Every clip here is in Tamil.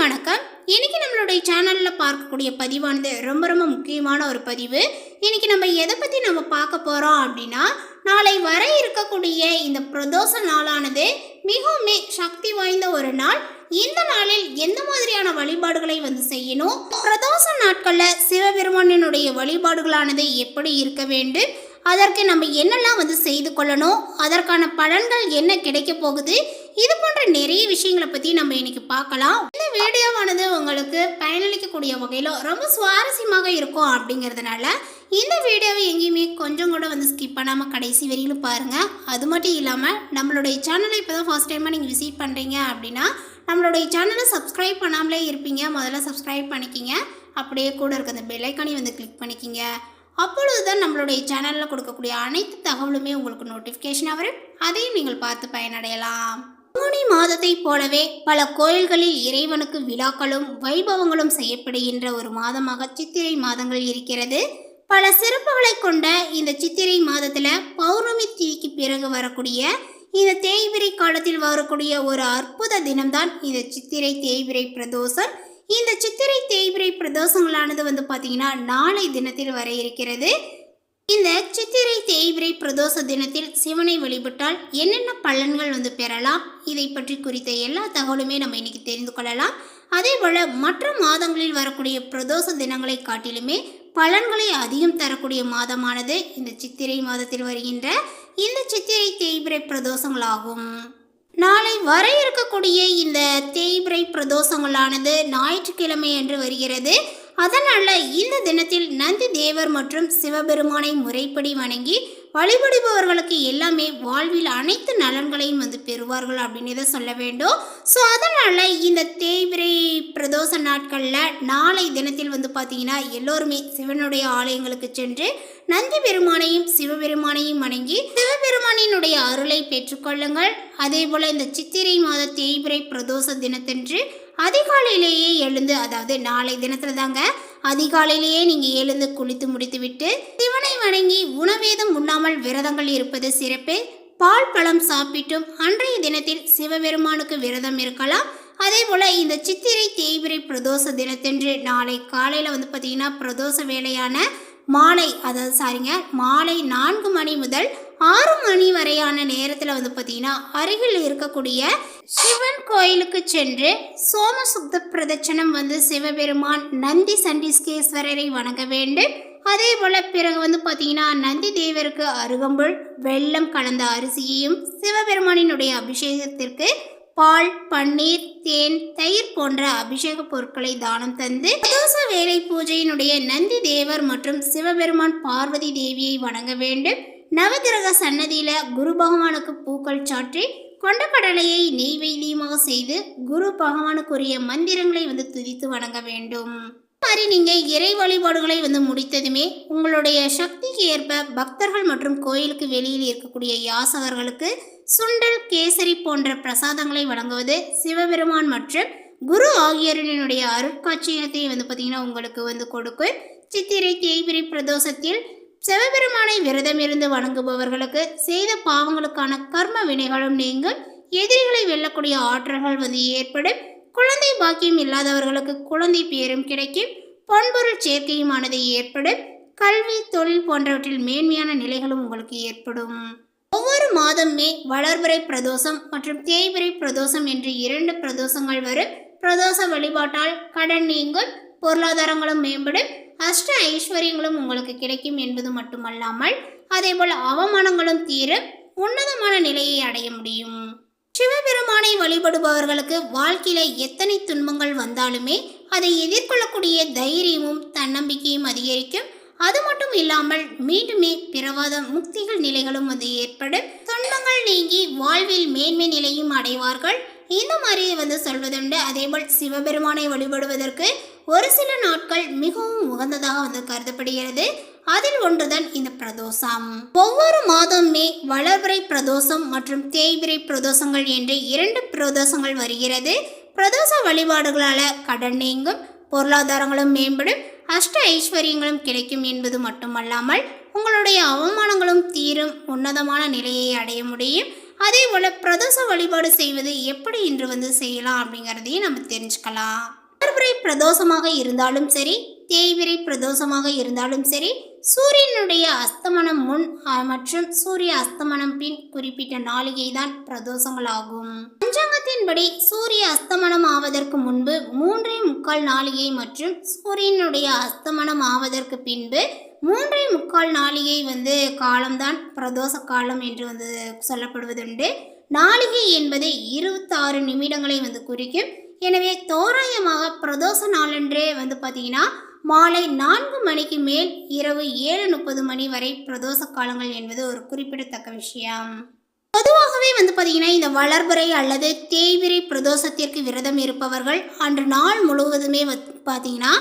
வணக்கம். இன்றைக்கி நம்மளுடைய சேனலில் பார்க்கக்கூடிய பதிவானது ரொம்ப ரொம்ப முக்கியமான ஒரு பதிவு. இன்றைக்கி நம்ம எதை பற்றி நம்ம பார்க்க போகிறோம் அப்படின்னா நாளை வர இருக்கக்கூடிய இந்த பிரதோஷ நாளானது மிகவும் சக்தி வாய்ந்த ஒரு நாள். இந்த நாளில் எந்த மாதிரியான வழிபாடுகளை வந்து செய்யணும்? பிரதோஷ நாட்களில் சிவபெருமானினுடைய வழிபாடுகளானது எப்படி இருக்க வேண்டும்? அதற்கு நம்ம என்னெல்லாம் வந்து செய்து கொள்ளணும்? அதற்கான பலன்கள் என்ன கிடைக்க போகுது? இது போன்ற நிறைய விஷயங்களை பற்றி நம்ம இன்னைக்கு பார்க்கலாம். இந்த வீடியோவானது உங்களுக்கு பயனளிக்கக்கூடிய வகையில் ரொம்ப சுவாரஸ்யமாக இருக்கும் அப்படிங்கிறதுனால இந்த வீடியோவை எங்கேயுமே கொஞ்சம் கூட வந்து ஸ்கிப் பண்ணாமல் கடைசி வரையிலும் பாருங்கள் அது மட்டும் இல்லாமல் நம்மளுடைய சேனலை இப்போ தான் ஃபர்ஸ்ட் டைமாக நீங்கள் விசிட் பண்ணுறீங்க அப்படின்னா நம்மளுடைய சேனலை சப்ஸ்கிரைப் பண்ணாமலே இருப்பீங்க. முதல்ல சப்ஸ்கிரைப் பண்ணிக்கிங்க. அப்படியே கூட இருக்க அந்த பெல்லைக்கானி வந்து கிளிக் பண்ணிக்கிங்க. அப்பொழுது தான் நம்மளுடைய சேனலில் கொடுக்கக்கூடிய அனைத்து தகவலுமே உங்களுக்கு நோட்டிஃபிகேஷனாக வரும். அதையும் நீங்கள் பார்த்து பயனடையலாம். மூனி மாதத்தைப் போலவே பல கோயில்களில் இறைவனுக்கு விழாக்களும் வைபவங்களும் செய்யப்படுகின்ற ஒரு மாதமாக சித்திரை மாதங்கள் இருக்கிறது. பல சிறப்புகளை கொண்ட இந்த சித்திரை மாதத்தில் பௌர்ணமி தீக்கு பிறகு வரக்கூடிய இந்த தேய்விரை காலத்தில் வரக்கூடிய ஒரு அற்புத தினம்தான் இந்த சித்திரை தேய்விரை பிரதோஷம். இந்த சித்திரை தேய்பிரை பிரதோஷங்களானது வந்து பார்த்தீங்கன்னா நாளை தினத்தில் வர இருக்கிறது. இந்த சித்திரை தேய்பிரை பிரதோஷ தினத்தில் சிவனை வழிபட்டால் என்னென்ன பலன்கள் வந்து பெறலாம்? இதை பற்றி குறித்த எல்லா தகவலுமே நம்ம இன்னைக்கு தெரிந்து கொள்ளலாம். அதே போல் மற்ற மாதங்களில் வரக்கூடிய பிரதோஷ தினங்களை காட்டிலுமே பலன்களை அதிகம் தரக்கூடிய மாதமானது இந்த சித்திரை மாதத்தில் வருகின்ற இந்த சித்திரை தேய்பிரை பிரதோஷங்களாகும். நாளை வர இருக்கக்கூடிய இந்த தேய்பிரை பிரதோஷங்களானது ஞாயிற்றுக்கிழமை என்று வருகிறது. அதனால் இந்த தினத்தில் நந்தி தேவர் மற்றும் சிவபெருமானை முறைப்படி வணங்கி வழிபடுபவர்களுக்கு எல்லாமே வாழ்வில் அனைத்து நலன்களையும் வந்து பெறுவார்கள் அப்படின்னு இதை சொல்ல வேண்டும். ஸோ அதனால் இந்த தேய்பிரை பிரதோஷ நாட்களில் நாளை தினத்தில் வந்து பார்த்தீங்கன்னா எல்லோருமே சிவனுடைய ஆலயங்களுக்கு சென்று நந்தி பெருமானையும் சிவபெருமானையும் வணங்கி சிவபெருமானினுடைய அருளை பெற்றுக்கொள்ளுங்கள். அதே போல் இந்த சித்திரை மாத தேய்பிரை பிரதோஷ தினத்தன்று அதிகாலையிலேயே எழுந்து அதாவது நாளை தினத்தில் தாங்க அதிகாலையிலேயே நீங்கள் எழுந்து குளித்து முடித்துவிட்டு சிவனை வணங்கி உணவேதும் உண்ணாமல் விரதங்கள் இருப்பது சிறப்பு. பால் பழம் சாப்பிட்டும் அன்றைய தினத்தில் சிவபெருமானுக்கு விரதம் இருக்கலாம். அதே போல் இந்த சித்திரை தேய்பிரை பிரதோஷ தினத்தன்று நாளை காலையில் வந்து பார்த்தீங்கன்னா பிரதோஷ வேலையான மாலை அதாவது சாரிங்க மாலை நான்கு மணி முதல் ஆறு மணி வரையான நேரத்தில் வந்து பார்த்தீங்கன்னா அருகில் இருக்கக்கூடிய சிவன் கோயிலுக்கு சென்று சோமசுக்த பிரதட்சணம் வந்து சிவபெருமான் நந்தி சண்டிஸ்கேஸ்வரரை வணங்க வேண்டும். அதே போல் பிறகு வந்து பார்த்தீங்கன்னா நந்தி தேவருக்கு அருகம்புல் வெள்ளம் கலந்த அரிசியையும் சிவபெருமானினுடைய அபிஷேகத்திற்கு பால் பன்னீர் தேன் தயிர் போன்ற அபிஷேக பொருட்களை தானம் தந்து பிரதோஷ வேலை பூஜையினுடைய நந்தி தேவர் மற்றும் சிவபெருமான் பார்வதி தேவியை வணங்க வேண்டும். நவகிரக சன்னதியில குரு பகவானுக்கு பூக்கள் சாற்றி கொண்ட கடலையை நெய்வேலியமாக செய்து குரு பகவானுக்குரிய மந்திரங்களை வந்து துதித்து வணங்க வேண்டும். மாதிரி நீங்கள் இறை வழிபாடுகளை வந்து முடித்ததுமே உங்களுடைய சக்திக்கு ஏற்ப பக்தர்கள் மற்றும் கோயிலுக்கு வெளியில் இருக்கக்கூடிய யாசகர்களுக்கு சுண்டல் கேசரி போன்ற பிரசாதங்களை வழங்குவது சிவபெருமான் மற்றும் குரு ஆகியோரினுடைய அருட்காட்சியத்தை வந்து பார்த்தீங்கன்னா உங்களுக்கு வந்து கொடுக்கும். சித்திரை தேய்பிரி பிரதோஷத்தில் சிவபெருமானை விரதம் இருந்து வணங்குபவர்களுக்கு செய்த பாவங்களுக்கான கர்ம வினைகளும் நீங்கும். எதிரிகளை வெல்லக்கூடிய ஆற்றல்கள் வந்து ஏற்படும். குழந்தை பாக்கியம் இல்லாதவர்களுக்கு குழந்தை பேரும் கிடைக்கும். பொன்பொருள் சேர்க்கையுமானது ஏற்படும். கல்வி தொழில் போன்றவற்றில் மேன்மையான நிலைகளும் உங்களுக்கு ஏற்படும். ஒவ்வொரு மாதமுமே வளர்பிறை பிரதோஷம் மற்றும் தேய்பிறை பிரதோஷம் என்று இரண்டு பிரதோஷங்கள் வரும். பிரதோஷ வழிபாட்டால் கடன் நீங்கும் பொருளாதாரங்களும் மேம்படும் அஷ்ட ஐஸ்வர்யங்களும் உங்களுக்கு கிடைக்கும் என்பது மட்டுமல்லாமல் அதேபோல் அவமானங்களும் தீரும் உன்னதமான நிலையை அடைய முடியும். சிவபெருமானை வழிபடுபவர்களுக்கு வாழ்க்கையில எத்தனை துன்பங்கள் வந்தாலுமே அதை எதிர்கொள்ளக்கூடிய தைரியமும் தன்னம்பிக்கையும் அதிகரிக்கும். அது மட்டும் இல்லாமல் மீண்டுமே பிறவாத முக்திகள் நிலைகளும் வந்து ஏற்படும் துன்பங்கள் நீங்கி வாழ்வில் மேன்மை நிலையும் அடைவார்கள். இந்த மாதிரி வந்து சொல்வதுண்டு. அதேபோல் சிவபெருமானை வழிபடுவதற்கு ஒரு சில நாட்கள் மிகவும் உகந்ததாக வந்து கருதப்படுகிறது. அதில் ஒன்றுதான் இந்த பிரதோஷம். ஒவ்வொரு மாதமுமே வளர்பிறை பிரதோஷம் மற்றும் தேய்பிறை பிரதோஷங்கள் என்று இரண்டு பிரதோஷங்கள் வருகிறது. பிரதோஷ வழிபாடுகளால் கடன் நீங்கும் பொருளாதாரங்களும் மேம்படும் அஷ்ட ஐஸ்வர்யங்களும் கிடைக்கும் என்பது மட்டுமல்லாமல் உங்களுடைய அவமானங்களும் தீரும் உன்னதமான நிலையை அடைய முடியும். அதே போல் பிரதோஷ வழிபாடு செய்வது எப்படி இன்று வந்து செய்யலாம் அப்படிங்கிறதையும் நம்ம தெரிஞ்சுக்கலாம். வளர்பிறை பிரதோஷமாக இருந்தாலும் சரி தேய்விரை பிரதோஷமாக இருந்தாலும் சரி சூரியனுடைய அஸ்தமனம் முன் மற்றும் சூரிய அஸ்தமனம் பின் குறிப்பிட்ட நாளிகை தான் பிரதோஷங்களாகும். பஞ்சாங்கத்தின்படி சூரிய அஸ்தமனம் ஆவதற்கு முன்பு மூன்றே முக்கால் நாளிகை மற்றும் சூரியனுடைய அஸ்தமனம் ஆவதற்கு பின்பு மூன்றே முக்கால் நாளிகை வந்து காலம்தான் பிரதோஷ காலம் என்று வந்து சொல்லப்படுவதுண்டு. நாளிகை என்பது இருபத்தாறு நிமிடங்களை வந்து குறிக்கும். எனவே தோராயமாக பிரதோஷ நாளன்றே வந்து பார்த்தீங்கன்னா மாலை நான்கு மணிக்கு மேல் இரவு ஏழு முப்பது மணி வரை பிரதோஷ காலங்கள் என்பது ஒரு குறிப்பிடத்தக்க விஷயம். பொதுவாகவே வந்து பார்த்தீங்கன்னா இந்த வளர்பிறை அல்லது தேய்விரை பிரதோஷத்திற்கு விரதம் இருப்பவர்கள் அன்று நாள் முழுவதுமே வந்து பார்த்தீங்கன்னா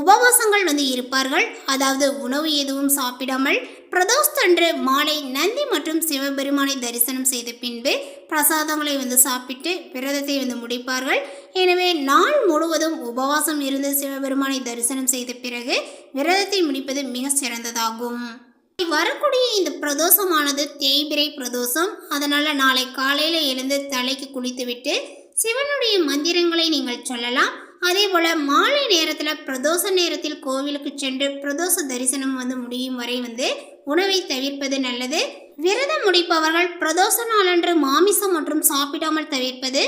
உபவாசங்கள் வந்து இருப்பார்கள். அதாவது உணவு எதுவும் சாப்பிடாமல் பிரதோஷத்தன்று மாலை நந்தி மற்றும் சிவபெருமானை தரிசனம் செய்த பின்பு பிரசாதங்களை வந்து சாப்பிட்டு விரதத்தை வந்து முடிப்பார்கள். எனவே நாள் முழுவதும் உபவாசம் இருந்து சிவபெருமானை தரிசனம் செய்த பிறகு விரதத்தை முடிப்பது மிக சிறந்ததாகும். வரக்கூடிய இந்த பிரதோஷமானது தேய்பிரை பிரதோஷம். அதனால் நாளை காலையில் எழுந்து தலைக்கு குளித்துவிட்டு சிவனுடைய மந்திரங்களை நீங்கள் சொல்லலாம். அதே போல் மாலை நேரத்தில் பிரதோஷ நேரத்தில் கோவிலுக்கு சென்று பிரதோஷ தரிசனம் வந்து முடியும் வரை வந்து உணவை தவிர்ப்பது நல்லது. விரதம் முடிப்பவர்கள் பிரதோஷ நாளன்று மாமிசம் மற்றும் சாப்பிடாமல் தவிர்ப்பது.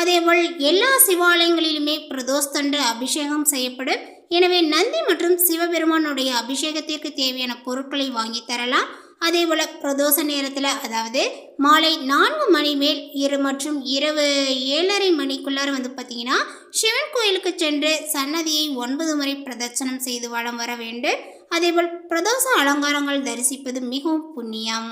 அதேபோல் எல்லா சிவாலயங்களிலுமே பிரதோஷத்தன்று அபிஷேகம் செய்யப்படும். எனவே நந்தி மற்றும் சிவபெருமானுடைய அபிஷேகத்திற்கு தேவையான பொருட்களை வாங்கி தரலாம். அதேபோல் பிரதோஷ நேரத்தில் அதாவது மாலை நான்கு மணி மேல் இரு மற்றும் இரவு ஏழரை மணிக்குள்ளார வந்து பார்த்தீங்கன்னா சிவன் கோயிலுக்கு சென்று சன்னதியை ஒன்பது முறை பிரதட்சணம் செய்து வலம் வர வேண்டும். அதேபோல் பிரதோஷ அலங்காரங்கள் தரிசிப்பது மிகவும் புண்ணியம்.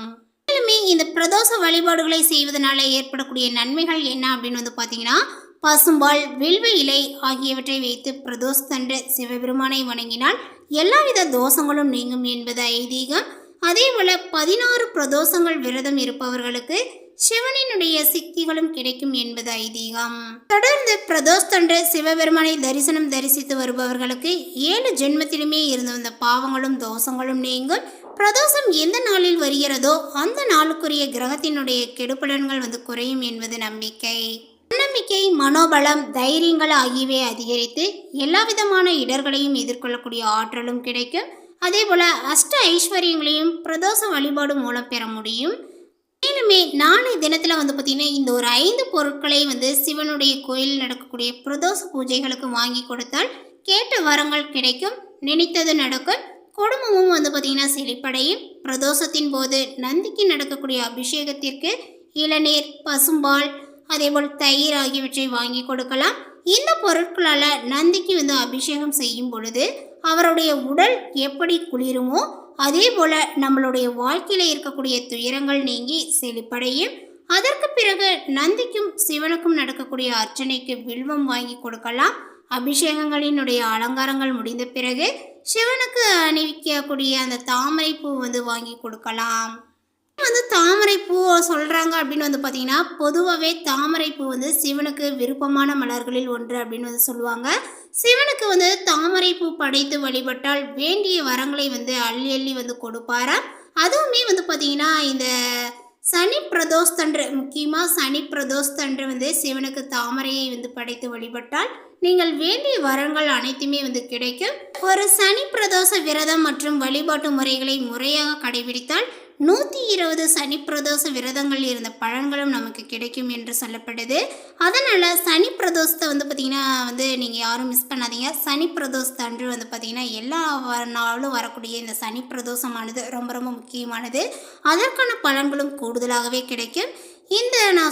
மேலுமே இந்த பிரதோஷ வழிபாடுகளை செய்வதனால ஏற்படக்கூடிய நன்மைகள் என்ன அப்படின்னு வந்து பார்த்தீங்கன்னா பசும்பால் வில்வ இலை ஆகியவற்றை வைத்து பிரதோஷத்தன்று சிவபெருமானை வணங்கினால் எல்லாவித தோஷங்களும் நீங்கும் என்பது ஐதீகம். அதேபோல பதினாறு பிரதோஷங்கள் விரதம் இருப்பவர்களுக்கு சிவனினுடைய சித்திகளும் கிடைக்கும் என்பது ஐதீகம். தொடர்ந்து பிரதோஷத்தன்று சிவபெருமானை தரிசனம் தரிசித்து வருபவர்களுக்கு ஏழு ஜென்மத்திலுமே இருந்து வந்த பாவங்களும் தோஷங்களும் நீங்கும். பிரதோஷம் எந்த நாளில் வருகிறதோ அந்த நாளுக்குரிய கிரகத்தினுடைய கெடுபலன்கள் வந்து குறையும் என்பது நம்பிக்கை. தன்னம்பிக்கை மனோபலம் தைரியங்கள் ஆகியவை அதிகரித்து எல்லா விதமான இடர்களையும் எதிர்கொள்ளக்கூடிய ஆற்றலும் கிடைக்கும். அதே போல அஷ்ட ஐஸ்வர்யங்களையும் பிரதோஷ வழிபாடு மூலம் பெற முடியும். மேலுமே நாளை தினத்தில் வந்து பார்த்திங்கன்னா இந்த ஒரு ஐந்து பொருட்களை வந்து சிவனுடைய கோயில் நடக்கக்கூடிய பிரதோஷ பூஜைகளுக்கு வாங்கி கொடுத்தால் கேட்ட வரங்கள் கிடைக்கும் நினைத்தது நடக்கும். குடும்பமும் வந்து பார்த்திங்கன்னா செழிப்படையும். பிரதோஷத்தின் போது நந்திக்கு நடக்கக்கூடிய அபிஷேகத்திற்கு இளநீர் பசும்பால் அதேபோல் தயிர் ஆகியவற்றை வாங்கி கொடுக்கலாம். இந்த பொருட்களால் நந்திக்கு வந்து அபிஷேகம் செய்யும் பொழுது அவருடைய உடல் எப்படி குளிருமோ அதே போல் நம்மளுடைய வாழ்க்கையில் இருக்கக்கூடிய துயரங்கள் நீங்கி செழிப்படையும். அதற்கு பிறகு நந்திக்கும் சிவனுக்கும் நடக்கக்கூடிய அர்ச்சனைக்கு வில்வம் வாங்கி கொடுக்கலாம். அபிஷேகங்களினுடைய அலங்காரங்கள் முடிந்த பிறகு சிவனுக்கு அணிவிக்கக்கூடிய அந்த தாமரை பூ வந்து வாங்கி கொடுக்கலாம். வந்து தாமரை பூ சொல்கிறாங்க அப்படின்னு வந்து பார்த்தீங்கன்னா பொதுவாகவே தாமரை பூ வந்து சிவனுக்கு விருப்பமான மலர்களில் ஒன்று அப்படின்னு வந்து சொல்லுவாங்க. சிவனுக்கு வந்து தாமரை பூ படைத்து வழிபட்டால் வேண்டிய வரங்களை வந்து அள்ளி அள்ளி வந்து கொடுப்பாராம். அதுவுமே வந்து பார்த்தீங்கன்னா இந்த சனி பிரதோஷத்தன்று முக்கியமாக சனி பிரதோஷத்தன்று வந்து சிவனுக்கு தாமரையை வந்து படைத்து வழிபட்டால் நீங்கள் வேண்டிய வரங்கள் அனைத்துமே வந்து கிடைக்கும். ஒரு சனி பிரதோஷ விரதம் மற்றும் வழிபாட்டு முறைகளை முறையாக கடைபிடித்தால் நூற்றி இருபது சனி பிரதோஷ விரதங்கள் இருந்த பழங்களும் நமக்கு கிடைக்கும் என்று சொல்லப்படுது. அதனால் சனி பிரதோஷத்தை வந்து பார்த்திங்கன்னா வந்து நீங்கள் யாரும் மிஸ் பண்ணாதீங்க. சனி பிரதோஷத்தை அன்று வந்து பார்த்திங்கன்னா எல்லா வ- நாளும் வரக்கூடிய இந்த சனி பிரதோஷமானது ரொம்ப ரொம்ப முக்கியமானது. அதற்கான பலன்களும் கூடுதலாகவே கிடைக்கும். இந்த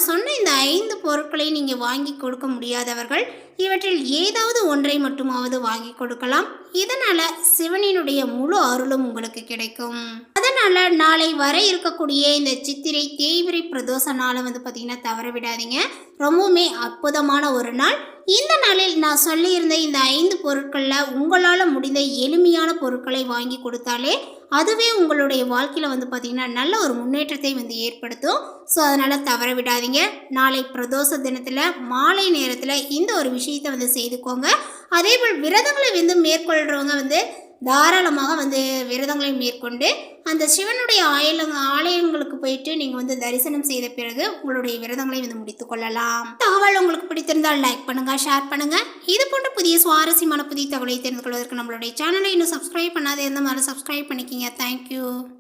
சொன்ன இந்த ஐந்து பொருட்களை நீங்கள் வாங்கி கொடுக்க முடியாதவர்கள் இவற்றில் ஏதாவது ஒன்றை மட்டுமாவது வாங்கி கொடுக்கலாம். இதனால் சிவனினுடைய முழு அருளும் உங்களுக்கு கிடைக்கும். அதனால் நாளை வர இருக்கக்கூடிய இந்த சித்திரை தேய்விரை பிரதோஷ நாளை வந்து பார்த்திங்கன்னா தவற விடாதீங்க. ரொம்பவுமே அற்புதமான ஒரு நாள். இந்த நாளில் நான் சொல்லியிருந்த இந்த ஐந்து பொருட்களில் உங்களால் முடிந்த எளிமையான பொருட்களை வாங்கி கொடுத்தாலே அதுவே உங்களுடைய வாழ்க்கையில் வந்து பார்த்திங்கன்னா நல்ல ஒரு முன்னேற்றத்தை வந்து ஏற்படுத்தும். ஸோ அதனால் தவற விடாதீங்க. நாளை பிரதோஷ தினத்தில் மாலை நேரத்தில் இந்த ஒரு விஷயத்தை வந்து செய்துக்கோங்க. அதேபோல் விரதங்களை வந்து மேற்கொள்கிறவங்க வந்து தாராளமாக வந்து விரதங்களை மேற்கொண்டு அந்த சிவனுடைய ஆயில ஆலயங்களுக்கு போயிட்டு நீங்கள் வந்து தரிசனம் செய்த பிறகு உங்களுடைய விரதங்களை வந்து முடித்து கொள்ளலாம். தகவல் உங்களுக்கு பிடித்திருந்தால் லைக் பண்ணுங்க ஷேர் பண்ணுங்க. இது போன்ற புதிய சுவாரஸ்யமான புதிய தகவலை தெரிந்து கொள்வதற்கு நம்மளுடைய சேனலை இன்னும் சப்ஸ்கிரைப் பண்ணாத எந்த மாதிரி சப்ஸ்கிரைப் பண்ணிக்கிங்க தேங்க்யூ